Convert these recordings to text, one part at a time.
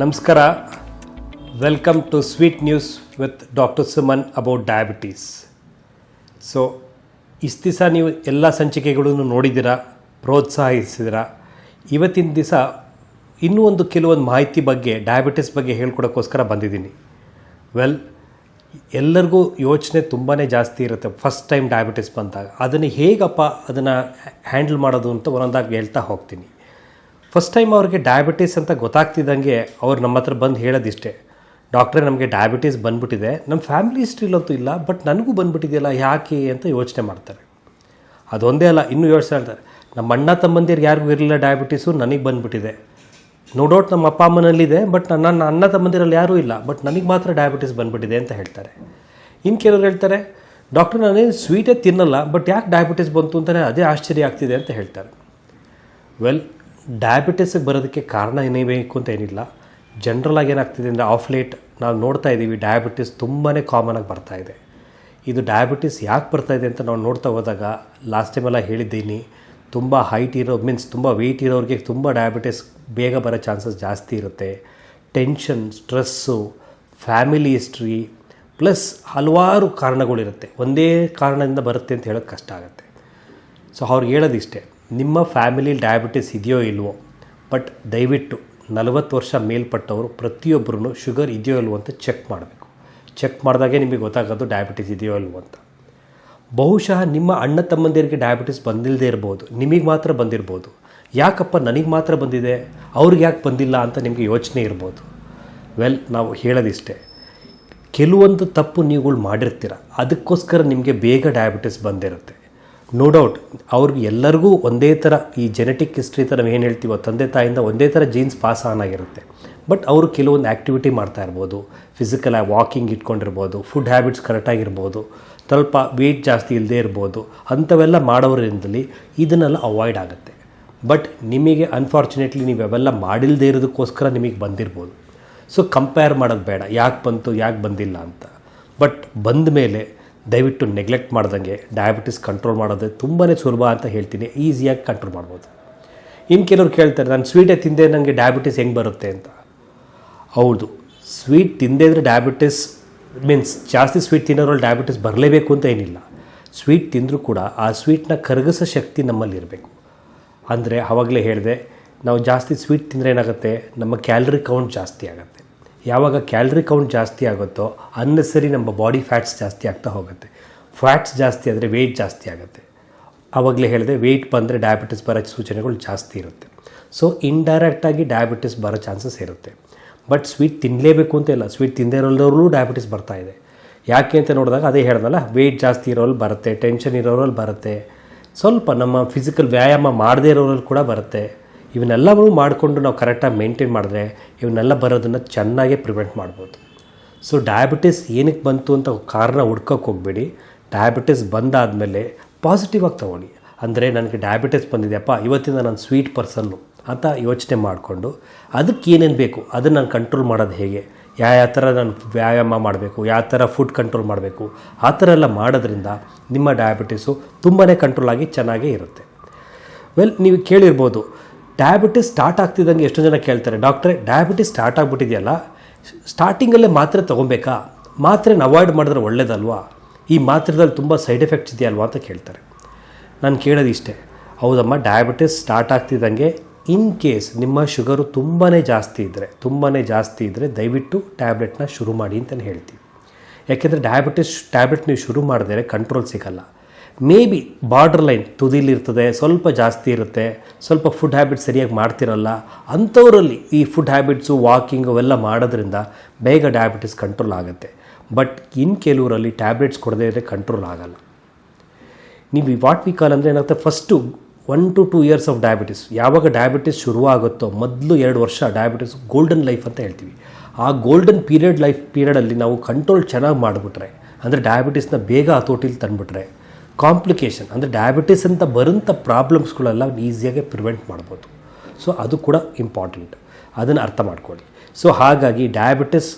ನಮಸ್ಕಾರ. Welcome to sweet news with doctor Suman about diabetes so ಇಷ್ಟು ದಿವಸ ನೀವು ಎಲ್ಲ ಸಂಚಿಕೆಗಳನ್ನು ನೋಡಿದ್ದೀರಾ ಪ್ರೋತ್ಸಾಹಿಸಿದಿರಾ ಇವತ್ತಿನ ದಿವಸ ಇನ್ನೂ ಒಂದು ಕೆಲವೊಂದು ಮಾಹಿತಿ ಬಗ್ಗೆ ಡಯಾಬಿಟಿಸ್ ಬಗ್ಗೆ ಹೇಳ್ಕೊಡೋಕ್ಕೋಸ್ಕರ ಬಂದಿದ್ದೀನಿ. ವೆಲ್ ಎಲ್ಲರಿಗೂ ಯೋಚನೆ ತುಂಬಾ ಜಾಸ್ತಿ ಇರುತ್ತೆ ಫಸ್ಟ್ ಟೈಮ್ ಡಯಾಬಿಟಿಸ್ ಬಂದಾಗ. ಅದನ್ನು ಹೇಗಪ್ಪ ಅದನ್ನು ಹ್ಯಾಂಡಲ್ ಮಾಡೋದು ಅಂತ ಒಂದೊಂದಾಗಿ ಹೇಳ್ತಾ ಹೋಗ್ತೀನಿ. ಫಸ್ಟ್ ಟೈಮ್ ಅವ್ರಿಗೆ ಡಯಾಬಿಟೀಸ್ ಅಂತ ಗೊತ್ತಾಗ್ತಿದ್ದಂಗೆ ಅವ್ರು ನಮ್ಮ ಹತ್ರ ಬಂದು ಹೇಳೋದಿಷ್ಟೇ. ಡಾಕ್ಟ್ರೇ ನಮಗೆ ಡಯಾಬಿಟೀಸ್ ಬಂದ್ಬಿಟ್ಟಿದೆ. ನಮ್ಮ ಫ್ಯಾಮಿಲಿ ಹಿಸ್ಟ್ರಿಲಂತೂ ಇಲ್ಲ ಬಟ್ ನನಗೂ ಬಂದ್ಬಿಟ್ಟಿದೆಯಲ್ಲ, ಯಾಕೆ ಅಂತ ಯೋಚನೆ ಮಾಡ್ತಾರೆ. ಅದೊಂದೇ ಅಲ್ಲ, ಇನ್ನೂ ಯೋಚನೆ ಮಾಡ್ತಾರೆ. ನಮ್ಮ ಅಣ್ಣ ತಮ್ಮಂದಿರು ಯಾರಿಗೂ ಇರಲಿಲ್ಲ ಡಯಾಬಿಟೀಸು ನನಗೆ ಬಂದುಬಿಟ್ಟಿದೆ. ನೋ ಡೌಟ್ ನಮ್ಮ ಅಪ್ಪ ಅಮ್ಮನಲ್ಲಿದೆ ಬಟ್ ನನ್ನ ಅಣ್ಣ ತಮ್ಮಂದಿರಲ್ಲಿ ಯಾರೂ ಇಲ್ಲ ಬಟ್ ನನಗೆ ಮಾತ್ರ ಡಯಾಬಿಟೀಸ್ ಬಂದುಬಿಟ್ಟಿದೆ ಅಂತ ಹೇಳ್ತಾರೆ. ಇನ್ನು ಕೆಲವರು ಹೇಳ್ತಾರೆ ಡಾಕ್ಟರ್ ನಾನೇನು ಸ್ವೀಟೇ ತಿನ್ನಲ್ಲ ಬಟ್ ಯಾಕೆ ಡಯಾಬಿಟೀಸ್ ಬಂತು ಅಂತಲೇ ಅದೇ ಆಶ್ಚರ್ಯ ಆಗ್ತಿದೆ ಅಂತ ಹೇಳ್ತಾರೆ. ವೆಲ್ ಡಯಾಬಿಟಿಸ್ಗೆ ಬರೋದಕ್ಕೆ ಕಾರಣ ಏನೇ ಬೇಕು ಅಂತ ಏನಿಲ್ಲ. ಜನ್ರಲಾಗಿ ಏನಾಗ್ತಿದೆ ಅಂದರೆ ಆಫ್ ಲೇಟ್ ನಾವು ನೋಡ್ತಾ ಇದ್ದೀವಿ ಡಯಾಬಿಟಿಸ್ ತುಂಬಾ ಆಗಿ ಬರ್ತಾ ಇದೆ. ಇದು ಡಯಾಬಿಟಿಸ್ ಯಾಕೆ ಬರ್ತಾ ಇದೆ ಅಂತ ನಾವು ನೋಡ್ತಾ ಹೋದಾಗ ಲಾಸ್ಟ್ ಟೈಮೆಲ್ಲ ಹೇಳಿದ್ದೀನಿ. ತುಂಬ ಹೈಟ್ ಇರೋ ಮೀನ್ಸ್ ತುಂಬ ವೆಯ್ಟ್ ಇರೋರಿಗೆ ತುಂಬ ಡಯಾಬಿಟಿಸ್ ಬೇಗ ಬರೋ ಚಾನ್ಸಸ್ ಜಾಸ್ತಿ ಇರುತ್ತೆ. Tension stress family history plus ಹಲವಾರು ಕಾರಣಗಳಿರುತ್ತೆ. ಒಂದೇ ಕಾರಣದಿಂದ ಬರುತ್ತೆ ಅಂತ ಹೇಳೋಕ್ಕೆ ಕಷ್ಟ ಆಗುತ್ತೆ. ಸೊ ಅವ್ರಿಗೆ ಹೇಳೋದಿಷ್ಟೇ ನಿಮ್ಮ ಫ್ಯಾಮಿಲಿ ಡಯಾಬಿಟಿಸ್ ಇದೆಯೋ ಇಲ್ವೋ, ಬಟ್ ದಯವಿಟ್ಟು ನಲವತ್ತು ವರ್ಷ ಮೇಲ್ಪಟ್ಟವರು ಪ್ರತಿಯೊಬ್ಬರೂ ಶುಗರ್ ಇದೆಯೋ ಇಲ್ವೋ ಅಂತ ಚೆಕ್ ಮಾಡಬೇಕು. ಚೆಕ್ ಮಾಡಿದಾಗೆ ನಿಮಗೆ ಗೊತ್ತಾಗೋದು ಡಯಾಬಿಟಿಸ್ ಇದೆಯೋ ಇಲ್ವೋ ಅಂತ. ಬಹುಶಃ ನಿಮ್ಮ ಅಣ್ಣ ತಮ್ಮಂದಿರಿಗೆ ಡಯಾಬಿಟಿಸ್ ಬಂದಿಲ್ಲದೆ ಇರ್ಬೋದು, ನಿಮಗೆ ಮಾತ್ರ ಬಂದಿರ್ಬೋದು. ಯಾಕಪ್ಪ ನನಗೆ ಮಾತ್ರ ಬಂದಿದೆ, ಅವ್ರಿಗೆ ಯಾಕೆ ಬಂದಿಲ್ಲ ಅಂತ ನಿಮಗೆ ಯೋಚನೆ ಇರ್ಬೋದು. ವೆಲ್, ನಾವು ಹೇಳೋದಿಷ್ಟೇ, ಕೆಲವೊಂದು ತಪ್ಪು ನೀವುಗಳು ಮಾಡಿರ್ತೀರ, ಅದಕ್ಕೋಸ್ಕರ ನಿಮಗೆ ಬೇಗ ಡಯಾಬಿಟಿಸ್ ಬಂದಿರುತ್ತೆ. ನೋ ಡೌಟ್ ಅವ್ರಿಗೆ ಎಲ್ಲರಿಗೂ ಒಂದೇ ಥರ ಈ ಜೆನೆಟಿಕ್ ಹಿಸ್ಟ್ರಿ ಅಂತ ನಾವು ಏನು ಹೇಳ್ತೀವೋ, ತಂದೆ ತಾಯಿಂದ ಒಂದೇ ಥರ ಜೀನ್ಸ್ ಪಾಸ್ ಆನ್ ಆಗಿರುತ್ತೆ. ಬಟ್ ಅವರು ಕೆಲವೊಂದು ಆ್ಯಕ್ಟಿವಿಟಿ ಮಾಡ್ತಾ ಇರ್ಬೋದು. ಫಿಸಿಕಲ್ ವಾಕಿಂಗ್ ಇಟ್ಕೊಂಡಿರ್ಬೋದು ಫುಡ್ ಹ್ಯಾಬಿಟ್ಸ್ ಕರೆಕ್ಟಾಗಿರ್ಬೋದು ಸ್ವಲ್ಪ ವೆಯ್ಟ್ ಜಾಸ್ತಿ ಇಲ್ಲದೇ ಇರ್ಬೋದು, ಅಂಥವೆಲ್ಲ ಮಾಡೋರಿಂದಲಿ ಇದನ್ನೆಲ್ಲ ಅವಾಯ್ಡ್ ಆಗುತ್ತೆ. ಬಟ್ ನಿಮಗೆ ಅನ್ಫಾರ್ಚುನೇಟ್ಲಿ ನೀವು ಅವೆಲ್ಲ ಮಾಡಿಲ್ಲದೇ ಇರೋದಕ್ಕೋಸ್ಕರ ನಿಮಗೆ ಬಂದಿರ್ಬೋದು. ಸೊ ಕಂಪೇರ್ ಮಾಡೋದು ಬೇಡ. ಯಾಕೆ ಬಂತು, ಯಾಕೆ ಬಂದಿಲ್ಲ ಅಂತ. ಬಟ್ ಬಂದ ಮೇಲೆ ದಯವಿಟ್ಟು ನೆಗ್ಲೆಕ್ಟ್ ಮಾಡ್ದಂಗೆ ಡಯಾಬಿಟಿಸ್ ಕಂಟ್ರೋಲ್ ಮಾಡೋದು ತುಂಬಾ ಸುಲಭ ಅಂತ ಹೇಳ್ತೀನಿ. ಈಸಿಯಾಗಿ ಕಂಟ್ರೋಲ್ ಮಾಡ್ಬೋದು. ಇನ್ನು ಕೆಲವ್ರು ಕೇಳ್ತಾರೆ, ನಾನು ಸ್ವೀಟೇ ತಿಂದೆ ನನಗೆ ಡಯಾಬಿಟಿಸ್ ಹೆಂಗೆ ಬರುತ್ತೆ? ಅಂತ. ಹೌದು. ಸ್ವೀಟ್ ತಿಂದೇ ಅಂದರೆ ಡಯಾಬಿಟಿಸ್ ಮೀನ್ಸ್ ಜಾಸ್ತಿ ಸ್ವೀಟ್ ತಿನ್ನೋರಲ್ಲಿ ಡಯಾಬಿಟಿಸ್ ಬರಲೇಬೇಕು ಅಂತ ಏನಿಲ್ಲ. ಸ್ವೀಟ್ ತಿಂದರೂ ಕೂಡ ಆ ಸ್ವೀಟ್ನ ಕರಗಿಸೋ ಶಕ್ತಿ ನಮ್ಮಲ್ಲಿ ಇರಬೇಕು. ಅಂದರೆ ಆವಾಗಲೇ ಹೇಳಿದೆ, ನಾವು ಜಾಸ್ತಿ ಸ್ವೀಟ್ ತಿಂದರೆ ಏನಾಗುತ್ತೆ? ನಮ್ಮ ಕ್ಯಾಲರಿ ಕೌಂಟ್ ಜಾಸ್ತಿ ಆಗುತ್ತೆ. ಯಾವಾಗ ಕ್ಯಾಲ್ರಿ ಕೌಂಟ್ ಜಾಸ್ತಿ ಆಗುತ್ತೋ ಅನ್ನೆಸರಿ ನಮ್ಮ ಬಾಡಿ ಫ್ಯಾಟ್ಸ್ ಜಾಸ್ತಿ ಆಗ್ತಾ ಹೋಗುತ್ತೆ. ಫ್ಯಾಟ್ಸ್ ಜಾಸ್ತಿ ಆದರೆ ವೆಯ್ಟ್ ಜಾಸ್ತಿ ಆಗುತ್ತೆ. ಆವಾಗಲೇ ಹೇಳಿದೆ ವೆಯ್ಟ್ ಬಂದರೆ ಡಯಾಬಿಟಿಸ್ ಬರೋ ಸೂಚನೆಗಳು ಜಾಸ್ತಿ ಇರುತ್ತೆ. ಸೊ ಇಂಡೈರೆಕ್ಟಾಗಿ ಡಯಾಬಿಟಿಸ್ ಬರೋ ಚಾನ್ಸಸ್ ಇರುತ್ತೆ. ಬಟ್ ಸ್ವೀಟ್ ತಿನ್ನಲೇಬೇಕು ಅಂತ ಇಲ್ಲ. ಸ್ವೀಟ್ ತಿಂದೇ ಇರೋಲ್ಲರೂ ಡಯಾಬಿಟಿಸ್ ಇದೆ. ಯಾಕೆ ಅಂತ ನೋಡಿದಾಗ ಅದೇ ಹೇಳ್ದಲ್ಲ ವೆಯ್ಟ್ ಜಾಸ್ತಿ ಇರೋರಲ್ಲಿ ಬರುತ್ತೆ ಟೆನ್ಷನ್ ಇರೋರಲ್ಲಿ ಬರುತ್ತೆ. ಸ್ವಲ್ಪ ನಮ್ಮ ಫಿಸಿಕಲ್ ವ್ಯಾಯಾಮ ಮಾಡದೇ ಇರೋರಲ್ಲಿ ಕೂಡ ಬರುತ್ತೆ. ಇವನ್ನೆಲ್ಲವೂ ಮಾಡಿಕೊಂಡು ನಾವು ಕರೆಕ್ಟಾಗಿ ಮೇಂಟೈನ್ ಮಾಡಿದ್ರೆ ಇವನ್ನೆಲ್ಲ ಬರೋದನ್ನು ಚೆನ್ನಾಗೇ ಪ್ರಿವೆಂಟ್ ಮಾಡ್ಬೋದು. ಸೊ, ಡಯಾಬಿಟಿಸ್ ಏನಕ್ಕೆ ಬಂತು ಅಂತ ಕಾರಣ ಹುಡ್ಕೋಕ್ಕೆ ಹೋಗಬೇಡಿ. ಡಯಾಬಿಟಿಸ್ ಬಂದಾದಮೇಲೆ ಪಾಸಿಟಿವ್ ಆಗಿ ತೊಗೊಳ್ಳಿ. ಅಂದರೆ ನನಗೆ ಡಯಾಬಿಟಿಸ್ ಬಂದಿದೆಯಪ್ಪ, ಇವತ್ತಿಂದ ನಾನು ಸ್ವೀಟ್ ಪರ್ಸನ್ನು ಅಂತ ಯೋಚನೆ ಮಾಡಿಕೊಂಡು ಅದಕ್ಕೆ ಏನೇನು ಬೇಕು, ಅದನ್ನು ನಾನು ಕಂಟ್ರೋಲ್ ಮಾಡೋದು ಹೇಗೆ? ಯಾವ ಯಾವ ಥರ ನಾನು ವ್ಯಾಯಾಮ ಮಾಡಬೇಕು ಯಾವ ಥರ ಫುಡ್ ಕಂಟ್ರೋಲ್ ಮಾಡಬೇಕು, ಆ ಥರ ಎಲ್ಲ ಮಾಡೋದ್ರಿಂದ ನಿಮ್ಮ ಡಯಾಬಿಟಿಸು ತುಂಬಾ ಕಂಟ್ರೋಲ್ ಆಗಿ ಚೆನ್ನಾಗೇ ಇರುತ್ತೆ. ವೆಲ್, ನೀವು ಕೇಳಿರ್ಬೋದು ಡಯಾಬಿಟಿಸ್ ಸ್ಟಾರ್ಟ್ ಆಗ್ತಿದ್ದಂಗೆ ಎಷ್ಟೋ ಜನ ಕೇಳ್ತಾರೆ, ಡಾಕ್ಟ್ರೆ ಡಯಾಬಿಟಿಸ್ ಸ್ಟಾರ್ಟ್ ಆಗಿಬಿಟ್ಟಿದೆಯಲ್ಲ ಸ್ಟಾರ್ಟಿಂಗಲ್ಲೇ ಮಾತ್ರೆ ತೊಗೊಬೇಕಾ? ಮಾತ್ರೆನ ಅವಾಯ್ಡ್ ಮಾಡಿದ್ರೆ ಒಳ್ಳೇದಲ್ವಾ? ಈ ಮಾತ್ರೆದಲ್ಲಿ ತುಂಬ ಸೈಡ್ ಎಫೆಕ್ಟ್ಸ್ ಇದೆಯಲ್ವಾ? ಅಂತ ಕೇಳ್ತಾರೆ. ನಾನು ಕೇಳೋದು ಇಷ್ಟೇ. ಹೌದಮ್ಮ ಡಯಾಬಿಟಿಸ್ ಸ್ಟಾರ್ಟ್ ಆಗ್ತಿದ್ದಂಗೆ ಇನ್ ಕೇಸ್ ನಿಮ್ಮ ಶುಗರು ತುಂಬಾ ಜಾಸ್ತಿ ಇದ್ದರೆ ತುಂಬಾ ಜಾಸ್ತಿ ಇದ್ದರೆ ದಯವಿಟ್ಟು ಟ್ಯಾಬ್ಲೆಟ್ನ ಶುರು ಮಾಡಿ ಅಂತಲೇ ಹೇಳ್ತೀವಿ ಯಾಕೆಂದರೆ ಡಯಾಬಿಟಿಸ್ ಟ್ಯಾಬ್ಲೆಟ್ ನೀವು ಶುರು ಮಾಡಿದ್ರೆ ಕಂಟ್ರೋಲ್ ಸಿಗಲ್ಲ. ಮೇ ಬಿ ಬಾರ್ಡರ್ ಲೈನ್ ತುದಿಲಿರ್ತದೆ, ಸ್ವಲ್ಪ ಜಾಸ್ತಿ ಇರುತ್ತೆ, ಸ್ವಲ್ಪ ಫುಡ್ ಹ್ಯಾಬಿಟ್ ಸರಿಯಾಗಿ ಮಾಡ್ತಿರಲ್ಲ, ಅಂಥವರಲ್ಲಿ ಈ ಫುಡ್ ಹ್ಯಾಬಿಟ್ಸು ವಾಕಿಂಗ್ ಅವೆಲ್ಲ ಮಾಡೋದ್ರಿಂದ ಬೇಗ ಡಯಾಬಿಟಿಸ್ ಕಂಟ್ರೋಲ್ ಆಗುತ್ತೆ. ಬಟ್ ಇನ್ನು ಕೆಲವರಲ್ಲಿ ಟ್ಯಾಬ್ಲೆಟ್ಸ್ ಕೊಡದೇ ಇದ್ದರೆ ಕಂಟ್ರೋಲ್ ಆಗಲ್ಲ. ನೀವು ವಾಟ್ ವಿ ಕಾಲ್ ಅಂದರೆ ಏನಾಗುತ್ತೆ first one to two years of diabetes ಯಾವಾಗ ಡಯಾಬಿಟಿಸ್ ಶುರುವಾಗುತ್ತೋ ಮೊದಲು ಎರಡು ವರ್ಷ ಡಯಾಬಿಟಿಸ್ ಗೋಲ್ಡನ್ ಲೈಫ್ ಅಂತ ಹೇಳ್ತೀವಿ. ಆ ಗೋಲ್ಡನ್ ಪೀರಿಯಡ್ ಲೈಫ್ ಪೀರಿಯಡಲ್ಲಿ ನಾವು ಕಂಟ್ರೋಲ್ ಚೆನ್ನಾಗಿ ಮಾಡಿಬಿಟ್ರೆ, ಅಂದರೆ ಡಯಾಬಿಟಿಸ್ನ ಬೇಗ ಹತೋಟಿಲಿ ತಂದುಬಿಟ್ರೆ ಕಾಂಪ್ಲಿಕೇಶನ್ ಅಂದರೆ ಡಯಾಬಿಟಿಸ್ ಅಂತ ಬರುವಂಥ ಪ್ರಾಬ್ಲಮ್ಸ್ಗಳೆಲ್ಲ ಈಸಿಯಾಗಿ ಪ್ರಿವೆಂಟ್ ಮಾಡ್ಬೋದು. ಸೊ ಅದು ಕೂಡ ಇಂಪಾರ್ಟೆಂಟ್ ಅದನ್ನು ಅರ್ಥ ಮಾಡ್ಕೊಳ್ಳಿ. ಸೊ ಹಾಗಾಗಿ ಡಯಾಬಿಟಿಸ್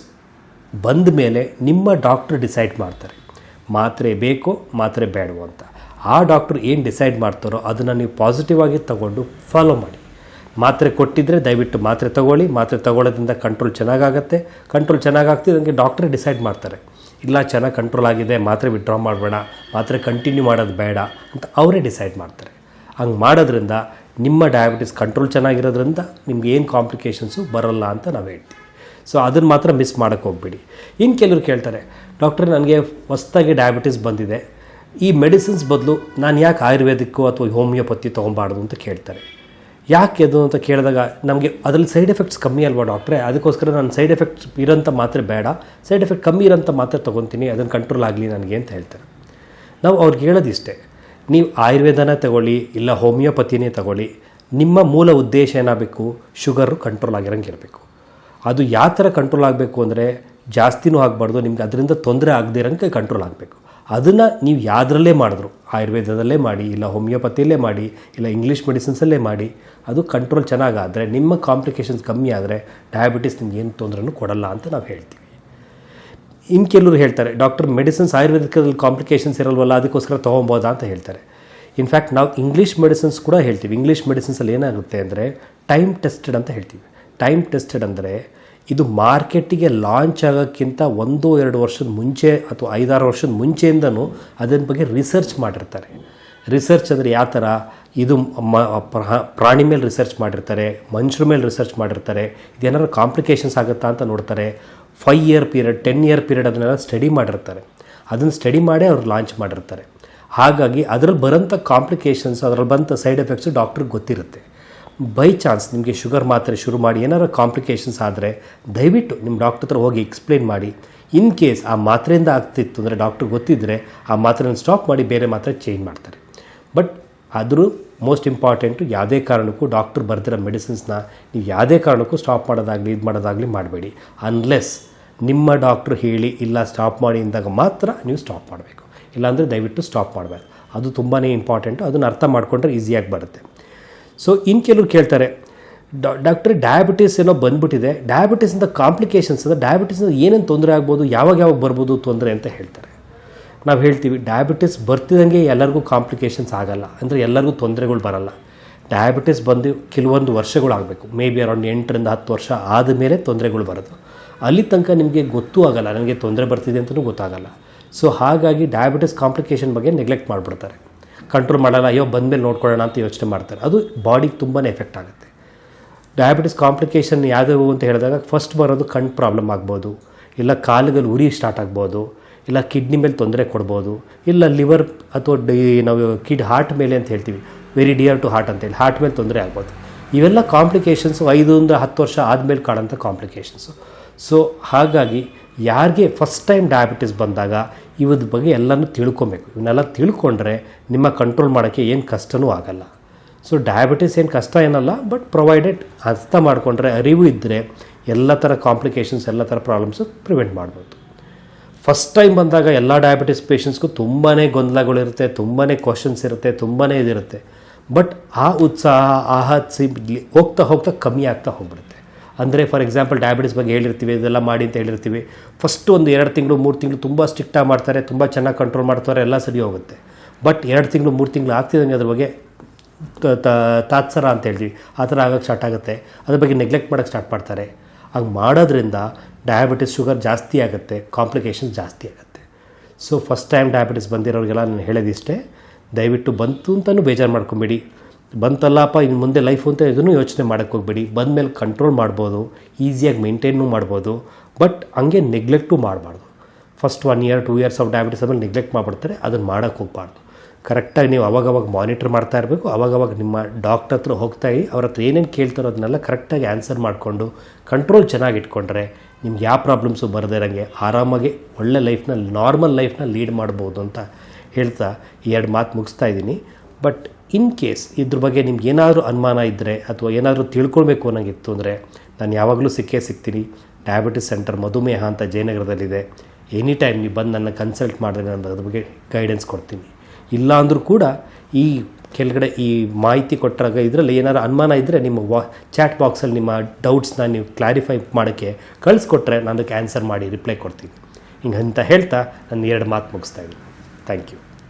ಬಂದ ಮೇಲೆ ನಿಮ್ಮ ಡಾಕ್ಟ್ರ್ ಡಿಸೈಡ್ ಮಾಡ್ತಾರೆ. ಮಾತ್ರೆ ಬೇಕೋ, ಮಾತ್ರೆ ಬೇಡವೋ ಅಂತ. ಆ ಡಾಕ್ಟ್ರು ಏನು ಡಿಸೈಡ್ ಮಾಡ್ತಾರೋ ಅದನ್ನು ನೀವು ಪಾಸಿಟಿವ್ ಆಗಿ ತಗೊಂಡು ಫಾಲೋ ಮಾಡಿ. ಮಾತ್ರೆ ಕೊಟ್ಟಿದ್ದರೆ ದಯವಿಟ್ಟು ಮಾತ್ರೆ ತಗೊಳ್ಳಿ. ಮಾತ್ರೆ ತಗೊಳ್ಳೋದ್ರಿಂದ ಕಂಟ್ರೋಲ್ ಚೆನ್ನಾಗಾಗತ್ತೆ. ಕಂಟ್ರೋಲ್ ಚೆನ್ನಾಗಾಗ್ತಿದ್ದಂಗೆ ಡಾಕ್ಟ್ರೇ ಡಿಸೈಡ್ ಮಾಡ್ತಾರೆ. ಇಲ್ಲ ಚೆನ್ನಾಗಿ ಕಂಟ್ರೋಲ್ ಆಗಿದೆ, ಮಾತ್ರೆ ವಿಡ್ರಾ ಮಾಡಬೇಡ, ಮಾತ್ರೆ ಕಂಟಿನ್ಯೂ ಮಾಡೋದು ಬೇಡ ಅಂತ ಅವರೇ ಡಿಸೈಡ್ ಮಾಡ್ತಾರೆ. ಹಂಗೆ ಮಾಡೋದ್ರಿಂದ ನಿಮ್ಮ ಡಯಾಬಿಟಿಸ್ ಕಂಟ್ರೋಲ್ ಚೆನ್ನಾಗಿರೋದ್ರಿಂದ ನಿಮ್ಗೆ ಏನು ಕಾಂಪ್ಲಿಕೇಶನ್ಸು ಬರೋಲ್ಲ ಅಂತ ನಾವು ಹೇಳ್ತೀವಿ. ಸೊ ಅದನ್ನು ಮಾತ್ರ ಮಿಸ್ ಮಾಡೋಕ್ಕೆ ಹೋಗ್ಬೇಡಿ. ಇನ್ನು ಕೆಲವರು ಕೇಳ್ತಾರೆ ಡಾಕ್ಟರ್ ನನಗೆ ಹೊಸ್ದಾಗಿ ಡಯಾಬಿಟಿಸ್ ಬಂದಿದೆ, ಈ ಮೆಡಿಸಿನ್ಸ್ ಬದಲು ನಾನು ಯಾಕೆ ಆಯುರ್ವೇದಿಕ್ಕು ಅಥವಾ ಹೋಮಿಯೋಪತಿ ತೊಗೊಬಾರ್ದು ಅಂತ ಕೇಳ್ತಾರೆ. ಯಾಕೆ ಅದು ಅಂತ ಕೇಳಿದಾಗ ನಮಗೆ ಅದರಲ್ಲಿ ಸೈಡ್ ಎಫೆಕ್ಟ್ಸ್ ಕಮ್ಮಿ ಅಲ್ವಾ ಡಾಕ್ಟ್ರೆ ಅದಕ್ಕೋಸ್ಕರ ನಾನು ಸೈಡ್ ಎಫೆಕ್ಟ್ಸ್ ಇರೋಂಥ ಮಾತ್ರೆ ಬೇಡ. ಸೈಡ್ ಎಫೆಕ್ಟ್ ಕಮ್ಮಿ ಇರೋಂಥ ಮಾತ್ರೆ ತೊಗೊತೀನಿ. ಅದನ್ನು ಕಂಟ್ರೋಲ್ ಆಗಲಿ ನನಗೆ ಅಂತ ಹೇಳ್ತಾರೆ. ನಾವು ಅವ್ರಿಗೆ ಹೇಳೋದಿಷ್ಟೇ. ನೀವು ಆಯುರ್ವೇದನ ತಗೊಳ್ಳಿ, ಇಲ್ಲ ಹೋಮಿಯೋಪತಿನೇ ತಗೊಳ್ಳಿ, ನಿಮ್ಮ ಮೂಲ ಉದ್ದೇಶ ಏನಾಗಬೇಕು? ಶುಗರು ಕಂಟ್ರೋಲ್ ಆಗಿರೋಂಗೆ ಇರಬೇಕು ಅದು ಯಾವ ಥರ ಕಂಟ್ರೋಲ್ ಆಗಬೇಕು ಅಂದರೆ ಜಾಸ್ತಿನೂ ಆಗಬಾರ್ದು, ನಿಮ್ಗೆ ಅದರಿಂದ ತೊಂದರೆ ಆಗದೇ ಇರೋಂಗೆ ಕಂಟ್ರೋಲ್ ಆಗಬೇಕು. ಅದನ್ನು ನೀವು ಯಾವುದರಲ್ಲೇ ಮಾಡಿದ್ರು, ಆಯುರ್ವೇದದಲ್ಲೇ ಮಾಡಿ, ಇಲ್ಲ ಹೋಮಿಯೋಪತಿಯಲ್ಲೇ ಮಾಡಿ, ಇಲ್ಲ ಇಂಗ್ಲೀಷ್ ಮೆಡಿಸಿನ್ಸಲ್ಲೇ ಮಾಡಿ ಅದು ಕಂಟ್ರೋಲ್ ಚೆನ್ನಾಗಾದರೆ, ನಿಮ್ಮ ಕಾಂಪ್ಲಿಕೇಶನ್ಸ್ ಕಮ್ಮಿ ಆದರೆ ಡಯಾಬಿಟಿಸ್ ನಿಮ್ಗೆ ಏನು ತೊಂದರೆನೂ ಕೊಡಲ್ಲ ಅಂತ ನಾವು ಹೇಳ್ತೀವಿ. ಇನ್ನು ಕೆಲವರು ಹೇಳ್ತಾರೆ ಡಾಕ್ಟರ್ ಮೆಡಿಸಿನ್ಸ್ ಆಯುರ್ವೇದಿಕದಲ್ಲಿ ಕಾಂಪ್ಲಿಕೇಶನ್ಸ್ ಇರಲ್ವಲ್ಲ, ಅದಕ್ಕೋಸ್ಕರ ತೊಗೊಬೋದಾ ಅಂತ ಹೇಳ್ತಾರೆ. ಇನ್ಫ್ಯಾಕ್ಟ್ ನಾವು ಇಂಗ್ಲೀಷ್ ಮೆಡಿಸಿನ್ಸ್ ಕೂಡ ಹೇಳ್ತೀವಿ. ಇಂಗ್ಲೀಷ್ ಮೆಡಿಸಿನ್ಸಲ್ಲಿ ಏನಾಗುತ್ತೆ ಅಂದರೆ ಟೈಮ್ ಟೆಸ್ಟೆಡ್ ಅಂತ ಹೇಳ್ತೀವಿ. ಟೈಮ್ ಟೆಸ್ಟೆಡ್ ಅಂದರೆ, ಇದು ಮಾರ್ಕೆಟಿಗೆ ಲಾಂಚ್ ಆಗೋಕ್ಕಿಂತ ಒಂದು ಎರಡು ವರ್ಷದ ಮುಂಚೆ ಅಥವಾ ಐದಾರು ವರ್ಷದ ಮುಂಚೆಯಿಂದನೂ ಅದನ್ನ ಬಗ್ಗೆ ರಿಸರ್ಚ್ ಮಾಡಿರ್ತಾರೆ. ರಿಸರ್ಚ್ ಅಂದರೆ ಯಾವ ಥರ ಇದು ಮ ಪ್ರಾಣಿ ಮೇಲೆ ರಿಸರ್ಚ್ ಮಾಡಿರ್ತಾರೆ, ಮನುಷ್ಯರ ಮೇಲೆ ರಿಸರ್ಚ್ ಮಾಡಿರ್ತಾರೆ, ಇದೇನಾದ್ರು ಕಾಂಪ್ಲಿಕೇಶನ್ಸ್ ಆಗುತ್ತಾ ಅಂತ ನೋಡ್ತಾರೆ five year period ten year period ಅದನ್ನೆಲ್ಲ ಸ್ಟಡಿ ಮಾಡಿರ್ತಾರೆ. ಅದನ್ನು ಸ್ಟಡಿ ಮಾಡೇ ಅವ್ರು ಲಾಂಚ್ ಮಾಡಿರ್ತಾರೆ. ಹಾಗಾಗಿ ಅದರಲ್ಲಿ ಬರೋಂಥ ಕಾಂಪ್ಲಿಕೇಶನ್ಸ್ ಅದರಲ್ಲಿ ಬಂಥ ಸೈಡ್ ಎಫೆಕ್ಟ್ಸು ಡಾಕ್ಟ್ರಿಗೆ ಗೊತ್ತಿರುತ್ತೆ. ಬೈ ಚಾನ್ಸ್ ನಿಮಗೆ ಶುಗರ್ ಮಾತ್ರೆ ಶುರು ಮಾಡಿ ಏನಾರು ಕಾಂಪ್ಲಿಕೇಶನ್ಸ್ ಆದರೆ ದಯವಿಟ್ಟು ನಿಮ್ಮ ಡಾಕ್ಟರ್ ಹತ್ರ ಹೋಗಿ ಎಕ್ಸ್ಪ್ಲೇನ್ ಮಾಡಿ. ಇನ್ ಕೇಸ್ ಆ ಮಾತ್ರೆಯಿಂದ ಆಗ್ತಿತ್ತು ಅಂದರೆ ಡಾಕ್ಟ್ರ್ ಗೊತ್ತಿದ್ದರೆ ಆ ಮಾತ್ರೆನ ಸ್ಟಾಪ್ ಮಾಡಿ, ಬೇರೆ ಮಾತ್ರೆ ಚೇಂಜ್ ಮಾಡ್ತಾರೆ. ಬಟ್ ಆದರೂ ಮೋಸ್ಟ್ ಇಂಪಾರ್ಟೆಂಟು ಯಾವುದೇ ಕಾರಣಕ್ಕೂ ಡಾಕ್ಟ್ರ್ ಬರ್ದಿರೋ ಮೆಡಿಸಿನ್ಸ್ನ ನೀವು ಯಾವುದೇ ಕಾರಣಕ್ಕೂ ಸ್ಟಾಪ್ ಮಾಡೋದಾಗಲಿ, ಇದು ಮಾಡೋದಾಗಲಿ ಮಾಡಬೇಡಿ. ಅನ್ಲೆಸ್ ನಿಮ್ಮ ಡಾಕ್ಟ್ರು ಹೇಳಿ, ಇಲ್ಲ ಸ್ಟಾಪ್ ಮಾಡಿ ಅಂದಾಗ ಮಾತ್ರ ನೀವು ಸ್ಟಾಪ್ ಮಾಡಬೇಕು. ಇಲ್ಲಾಂದರೆ ದಯವಿಟ್ಟು ಸ್ಟಾಪ್ ಮಾಡಬೇಕು ಅದು ತುಂಬಾ ಇಂಪಾರ್ಟೆಂಟು ಅದನ್ನು ಅರ್ಥ ಮಾಡಿಕೊಂಡ್ರೆ ಈಸಿಯಾಗಿ ಬರುತ್ತೆ. ಸೊ ಇನ್ನು ಕೆಲವರು ಕೇಳ್ತಾರೆ ಡಾಕ್ಟ್ರೆ ಡಯಾಬಿಟಿಸ್ ಏನೋ ಬಂದ್ಬಿಟ್ಟಿದೆ ಡಯಾಬಿಟಿಸಿಂದ ಕಾಂಪ್ಲಿಕೇಶನ್ಸ್ ಅಂದರೆ ಡಯಾಬಿಟಿಸಿಂದ ಏನೇನು ತೊಂದರೆ ಆಗ್ಬೋದು, ಯಾವಾಗ ಯಾವಾಗ ಬರ್ಬೋದು ತೊಂದರೆ? ಅಂತ ಹೇಳ್ತಾರೆ. ನಾವು ಹೇಳ್ತೀವಿ ಡಯಾಬಿಟಿಸ್ ಬರ್ತಿದಂಗೆ ಎಲ್ಲರಿಗೂ ಕಾಂಪ್ಲಿಕೇಶನ್ಸ್ ಆಗಲ್ಲ. ಅಂದರೆ ಎಲ್ಲರಿಗೂ ತೊಂದರೆಗಳು ಬರಲ್ಲ. ಡಯಾಬಿಟಿಸ್ ಬಂದು ಕೆಲವೊಂದು ವರ್ಷಗಳಾಗಬೇಕು ಮೇ ಬಿ ಅರೌಂಡ್ ಎಂಟರಿಂದ ಹತ್ತು ವರ್ಷ ಆದಮೇಲೆ ತೊಂದರೆಗಳು ಬರೋದು. ಅಲ್ಲಿ ತನಕ ನಿಮಗೆ ಗೊತ್ತೂ ಆಗಲ್ಲ ನನಗೆ ತೊಂದರೆ ಬರ್ತಿದೆ ಅಂತಲೂ ಗೊತ್ತಾಗಲ್ಲ. ಸೊ ಹಾಗಾಗಿ ಡಯಾಬಿಟಿಸ್ ಕಾಂಪ್ಲಿಕೇಶನ್ ಬಗ್ಗೆ ನೆಗ್ಲೆಕ್ಟ್ ಮಾಡಿಬಿಡ್ತಾರೆ. ಕಂಟ್ರೋಲ್ ಮಾಡಲ್ಲ, ಅಯ್ಯೋ ಬಂದಮೇಲೆ ನೋಡ್ಕೊಳ್ಳೋಣ ಅಂತ ಯೋಚನೆ ಮಾಡ್ತಾರೆ. ಅದು ಬಾಡಿಗೆ ತುಂಬಾ ಎಫೆಕ್ಟ್ ಆಗುತ್ತೆ. ಡಯಾಬಿಟಿಸ್ ಕಾಂಪ್ಲಿಕೇಶನ್ ಯಾವುವು ಅಂತ ಹೇಳಿದಾಗ ಫಸ್ಟ್ ಬರೋದು ಕಣ್ಣು ಪ್ರಾಬ್ಲಮ್ ಆಗ್ಬೋದು. ಇಲ್ಲ ಕಾಲುಗಳು ಉರಿ ಸ್ಟಾರ್ಟ್ ಆಗ್ಬೋದು. ಇಲ್ಲ ಕಿಡ್ನಿ ಮೇಲೆ ತೊಂದರೆ ಕೊಡ್ಬೋದು, ಇಲ್ಲ ಲಿವರ್ ಅಥವಾ ಡಿ, ನಾವು ಕಿಡ್ ಹಾರ್ಟ್ ಮೇಲೆ ಅಂತ ಹೇಳ್ತೀವಿ ವೆರಿ ಡಿಯರ್ ಟು ಹಾರ್ಟ್ ಅಂತೇಳಿ ಹಾರ್ಟ್ ಮೇಲೆ ತೊಂದರೆ ಆಗ್ಬೋದು. ಇವೆಲ್ಲ ಕಾಂಪ್ಲಿಕೇಶನ್ಸು ಐದರಿಂದ ಹತ್ತು ವರ್ಷ ಆದಮೇಲೆ ಕಾಣೋಂಥ ಕಾಂಪ್ಲಿಕೇಶನ್ಸು ಸೊ ಹಾಗಾಗಿ ಯಾರಿಗೆ ಫಸ್ಟ್ ಟೈಮ್ ಡಯಾಬಿಟಿಸ್ ಬಂದಾಗ ಇವ್ರ ಬಗ್ಗೆ ಎಲ್ಲನೂ ತಿಳ್ಕೊಬೇಕು. ಇವನ್ನೆಲ್ಲ ತಿಳ್ಕೊಂಡ್ರೆ ನಿಮ್ಮ ಕಂಟ್ರೋಲ್ ಮಾಡೋಕ್ಕೆ ಏನು ಕಷ್ಟನೂ ಆಗಲ್ಲ. ಸೊ ಡಯಾಬಿಟಿಸ್ ಏನು ಕಷ್ಟ ಏನಲ್ಲ ಬಟ್ ಪ್ರೊವೈಡೆಡ್ ಅರ್ಥ ಮಾಡಿಕೊಂಡ್ರೆ, ಅರಿವು ಇದ್ದರೆ ಎಲ್ಲ ಥರ ಕಾಂಪ್ಲಿಕೇಶನ್ಸ್ ಎಲ್ಲ ಥರ ಪ್ರಾಬ್ಲಮ್ಸು ಪ್ರಿವೆಂಟ್ ಮಾಡ್ಬೋದು. ಫಸ್ಟ್ ಟೈಮ್ ಬಂದಾಗ ಎಲ್ಲ ಡಯಾಬಿಟಿಸ್ ಪೇಷಂಟ್ಸ್ಗೂ ತುಂಬಾ ಗೊಂದಲಗಳಿರುತ್ತೆ ತುಂಬಾ ಕ್ವಶನ್ಸ್ ಇರುತ್ತೆ ತುಂಬಾ ಇದಿರುತ್ತೆ ಬಟ್ ಆ ಉತ್ಸಾಹ ಆಹತ್ಸಿ ಹೋಗ್ತಾ ಹೋಗ್ತಾ ಕಮ್ಮಿ ಆಗ್ತಾ ಹೋಗ್ಬಿಡುತ್ತೆ. ಅಂದರೆ ಫಾರ್ ಎಕ್ಸಾಂಪಲ್ ಡಯಾಬಿಟಿಸ್ ಬಗ್ಗೆ ಹೇಳಿರ್ತೀವಿ, ಇದೆಲ್ಲ ಮಾಡಿ ಅಂತ ಹೇಳಿರ್ತೀವಿ. ಫಸ್ಟ್ ಒಂದು ಎರಡು ತಿಂಗಳು, ಮೂರು ತಿಂಗಳು ತುಂಬ ಸ್ಟ್ರಿಕ್ಟಾಗಿ ಮಾಡ್ತಾರೆ, ತುಂಬ ಚೆನ್ನಾಗಿ ಕಂಟ್ರೋಲ್ ಮಾಡ್ತಾರೆ, ಎಲ್ಲ ಸರಿ ಹೋಗುತ್ತೆ. ಬಟ್ ಎರಡು ತಿಂಗಳು, ಮೂರು ತಿಂಗಳು ಆಗ್ತಿದ್ದಂಗೆ ಅದ್ರ ಬಗ್ಗೆ ತಾತ್ಸರ ಅಂತ ಹೇಳ್ತೀವಿ. ಆ ಥರ ಆಗೋಕ್ಕೆ ಸ್ಟಾರ್ಟ್ ಆಗುತ್ತೆ. ಅದ್ರ ಬಗ್ಗೆ ನೆಗ್ಲೆಕ್ಟ್ ಮಾಡೋಕ್ಕೆ ಸ್ಟಾರ್ಟ್ ಮಾಡ್ತಾರೆ. ಹಂಗೆ ಮಾಡೋದ್ರಿಂದ ಡಯಾಬಿಟಿಸ್ ಶುಗರ್ ಜಾಸ್ತಿ ಆಗುತ್ತೆ ಕಾಂಪ್ಲಿಕೇಶನ್ಸ್ ಜಾಸ್ತಿ ಆಗುತ್ತೆ. ಸೊ ಫಸ್ಟ್ ಟೈಮ್ ಡಯಾಬಿಟಿಸ್ ಬಂದಿರೋರಿಗೆಲ್ಲ ನಾನು ಹೇಳೋದಿಷ್ಟೇ, ದಯವಿಟ್ಟು ಬಂತು ಅಂತಲೂ ಬೇಜಾರು ಮಾಡ್ಕೊಬೇಡಿ. ಬಂತಲ್ಲಪ್ಪ ಇನ್ನು ಮುಂದೆ ಲೈಫು ಅಂತ ಇದನ್ನು ಯೋಚನೆ ಮಾಡೋಕ್ಕೆ ಹೋಗ್ಬೇಡಿ. ಬಂದಮೇಲೆ ಕಂಟ್ರೋಲ್ ಮಾಡ್ಬೋದು ಈಸಿಯಾಗಿ ಮೇಂಟೈನು ಮಾಡ್ಬೋದು ಬಟ್ ಹಂಗೆ ನೆಗ್ಲೆಕ್ಟು ಮಾಡಬಾರ್ದು. First one year two years of diabetes ಆಮೇಲೆ ನೆಗ್ಲೆಕ್ಟ್ ಮಾಡಿಬಿಡ್ತಾರೆ ಅದನ್ನು ಮಾಡೋಕ್ಕೆ ಹೋಗ್ಬಾರ್ದು. ಕರೆಕ್ಟಾಗಿ ನೀವು ಅವಾಗವಾಗ ಮಾನಿಟ್ರ್ ಮಾಡ್ತಾ ಇರಬೇಕು. ಅವಾಗವಾಗ ನಿಮ್ಮ ಡಾಕ್ಟರ್ ಹತ್ರ ಹೋಗ್ತಾ ಇ ಅವ್ರ ಹತ್ರ ಏನೇನು ಕೇಳ್ತಾರೋ ಅದನ್ನೆಲ್ಲ ಕರೆಕ್ಟಾಗಿ ಆನ್ಸರ್ ಮಾಡಿಕೊಂಡು ಕಂಟ್ರೋಲ್ ಚೆನ್ನಾಗಿ ಇಟ್ಕೊಂಡ್ರೆ ನಿಮ್ಗೆ ಯಾವ ಪ್ರಾಬ್ಲಮ್ಸು ಬರದೇ ಇರೋಂಗೆ ಆರಾಮಾಗಿ ಒಳ್ಳೆ ಲೈಫ್ನ, ನಾರ್ಮಲ್ ಲೈಫ್ನ ಲೀಡ್ ಮಾಡ್ಬೋದು ಅಂತ ಹೇಳ್ತಾ ಈ ಎರಡು ಮಾತು ಮುಗಿಸ್ತಾ ಇದ್ದೀನಿ. ಬಟ್ ಇನ್ ಕೇಸ್ ಇದ್ರ ಬಗ್ಗೆ ನಿಮ್ಗೆ ಏನಾದರೂ ಅನುಮಾನ ಇದ್ದರೆ ಅಥವಾ ಏನಾದರೂ ತಿಳ್ಕೊಳ್ಬೇಕು ಅನ್ನೋಂಗಿತ್ತು ಅಂದರೆ ನಾನು ಯಾವಾಗಲೂ ಸಿಕ್ಕೇ ಸಿಗ್ತೀನಿ. ಡಯಾಬಿಟಿಸ್ ಸೆಂಟರ್ ಮಧುಮೇಹ ಅಂತ ಜಯನಗರದಲ್ಲಿದೆ. ಎನಿ ಟೈಮ್ ನೀವು ಬಂದು ನನ್ನ ಕನ್ಸಲ್ಟ್ ಮಾಡಿದ್ರೆ ನಾನು ಅದ್ರ ಬಗ್ಗೆ ಗೈಡೆನ್ಸ್ ಕೊಡ್ತೀನಿ. ಇಲ್ಲ ಅಂದರೂ ಕೂಡ ಈ ಕೆಳಗಡೆ ಈ ಮಾಹಿತಿ ಕೊಟ್ಟಾಗ ಇದರಲ್ಲಿ ಏನಾರು ಅನುಮಾನ ಇದ್ದರೆ ನಿಮ್ಮ ವಾ ಚಾಟ್ ಬಾಕ್ಸಲ್ಲಿ ನಿಮ್ಮ ಡೌಟ್ಸ್ನ ನೀವು ಕ್ಲಾರಿಫೈ ಮಾಡೋಕ್ಕೆ ಕಳಿಸ್ಕೊಟ್ರೆ ನಾನು ಅದಕ್ಕೆ ಆನ್ಸರ್ ಮಾಡಿ ರಿಪ್ಲೈ ಕೊಡ್ತೀನಿ. ಹಿಂಗೆ ಅಂತ ಹೇಳ್ತಾ ನಾನು ಎರಡು ಮಾತು ಮುಗಿಸ್ತಾ ಇದ್ದೀನಿ. Thank you